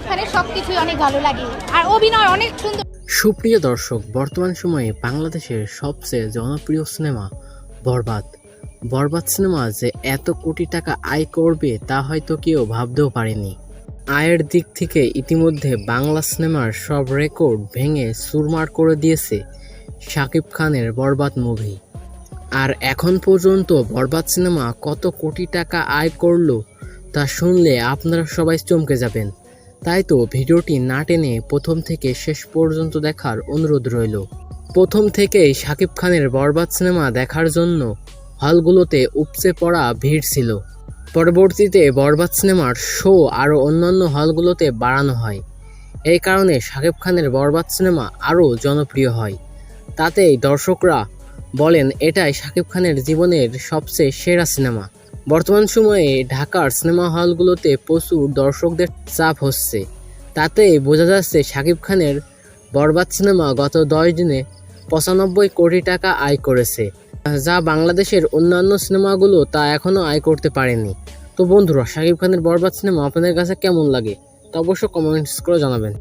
এখানে সবকিছুই অনেক ভালো লাগে। আর অভিনয় অনেক সুন্দর। সুপ্রিয় দর্শক, বর্তমান সময়ে বাংলাদেশের সবচেয়ে জনপ্রিয় সিনেমা বরবাদ। বরবাদ সিনেমা যে এত কোটি টাকা আয় করবে তা হয়তো কেউ ভাবতেও পারেনি। আয়ের দিক থেকে ইতিমধ্যে বাংলা সিনেমার সব রেকর্ড ভেঙে সুরমার করে দিয়েছে শাকিব খানের বরবাদ মুভি। আর এখন পর্যন্ত বরবাদ সিনেমা কত কোটি টাকা আয় করল তা শুনলে আপনারা সবাই চমকে যাবেন। তাই তো ভিডিওটি না টেনে প্রথম থেকে শেষ পর্যন্ত দেখার অনুরোধ রইল। প্রথম থেকেই শাকিব খানের বরবাদ সিনেমা দেখার জন্য হলগুলোতে উপচে পড়া ভিড় ছিল। পরবর্তীতে বরবাদ সিনেমার শো আরও অন্যান্য হলগুলোতে বাড়ানো হয়। এই কারণে শাকিব খানের বরবাদ সিনেমা আরও জনপ্রিয় হয়। তাতেই দর্শকরা বলেন, এটাই শাকিব খানের জীবনের সবচেয়ে সেরা সিনেমা। বর্তমান সময়ে ঢাকার সিনেমা হলগুলোতে প্রচুর দর্শকদের চাপ হচ্ছে। তাতে বোঝা যাচ্ছে শাকিব খানের বরবাদ সিনেমা গত দশ দিনে পঁচানব্বই কোটি টাকা আয় করেছে, যা বাংলাদেশের অন্যান্য সিনেমাগুলো তা এখনও আয় করতে পারেনি। তো বন্ধুরা, শাকিব খানের বরবাদ সিনেমা আপনাদের কাছে কেমন লাগে তা অবশ্যই কমেন্টস করে জানাবেন।